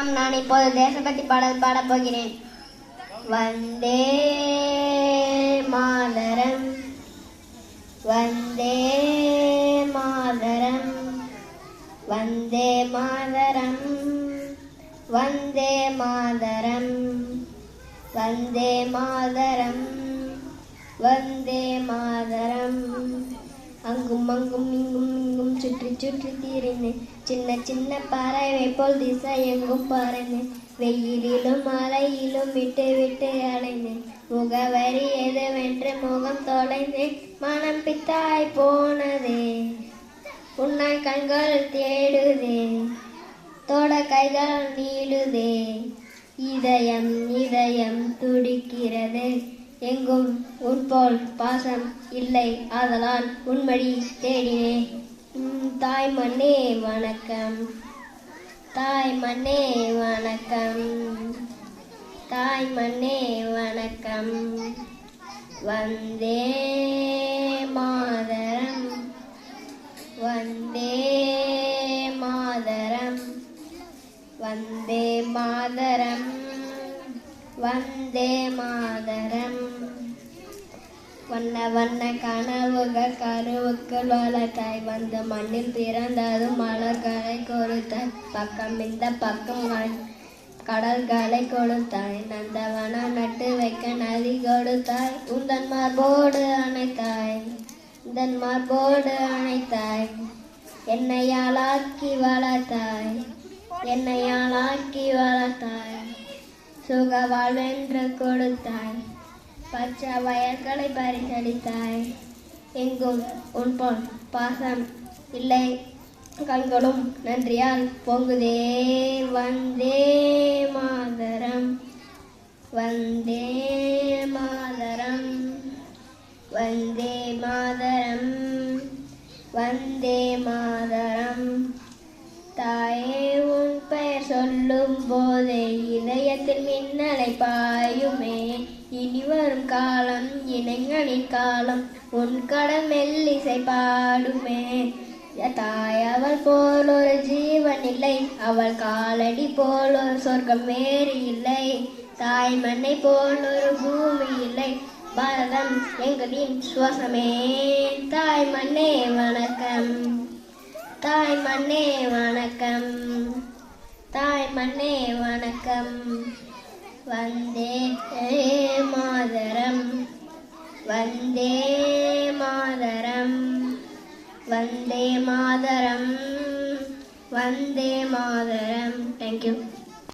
வணக்கம் நான் இப்போது தேசபக்தி பாடல் பாடப் போகிறேன். வந்தே மாதரம் வந்தே மாதரம் வந்தே மாதரம் வந்தே மாதரம் வந்தே மாதரம் வந்தே மாதரம். அங்கும் அங்கும் இங்கும் இங்கும் சுற்றி தீரினேன் சின்ன சின்ன பறவை போல் திசை எங்கும் பறந்தேன் வெயிலிலும் மழையிலும் விட்டு விட்டு அலைந்தேன். முகவரி எதுவென்று முகம் தொலைந்தேன் மனம் பித்தாய் போனதே உன்னை கண்கள் தேடுதே தோட கைகள் நீளுதே. இதயம் இதயம் துடிக்கிறது. எங்கும் உன் போல் பாசம் இல்லை. ஆதலால் உன்மடி தேடினேன். தாய் மண்ணே வணக்கம். தாய் மண்ணே வணக்கம். தாய் மண்ணே வணக்கம். வந்தே மாதரம். வந்தே மாதரம். வந்தே மாதரம். வந்தே மாதரம். வண்ண வண்ண கனவுகள் கருவுக்குள் வளர்த்தாய். வந்து மண்ணில் பிறந்ததும் மலர்களை கொடுத்தாய். பக்கம் இந்த பக்கம் கடல்களை கொடுத்தாய். நந்தவனம் நட்டு வைக்க நதி கொடுத்தாய். உந்தன் மார்போடு அணைத்தாய். உந்தன் மார்போடு அணைத்தாய். என்னையாளாக்கி வளர்த்தாய். என்னையாளாக்கி வளர்த்தாய். சுக வாழ்வென்று கொடுத்தாய். பச்சை வயல்களை பரிசளித்தாய். எங்கும் உன் பாசம் இல்லை. கண்களும் நன்றியால் பொங்குதே. வந்தே மாதரம். வந்தே மாதரம். வந்தே மாதரம். வந்தே மாதரம். தாயே உன் பெயர் சொல்லும் போதே இதயத்தில் மின்னலை பாயுமே. இனி வரும் காலம் இளைஞனின் காலம் உன் கடம் மெல்லிசை பாடுமே தாய் அவள் போல் ஒரு ஜீவன் இல்லை அவள் காலடி போல் ஒரு சொர்க்கம் வேறு இல்லை. தாய் மண்ணை போல் ஒரு பூமி இல்லை பாரதம் எங்களின் சுவாசமே. தாய் மண்ணே வணக்கம். தாய் மண்ணே வணக்கம். தாய் மண்ணே வணக்கம். வந்தே மாதரம் வந்தே மாதரம் வந்தே மாதரம் வந்தே மாதரம். Thank you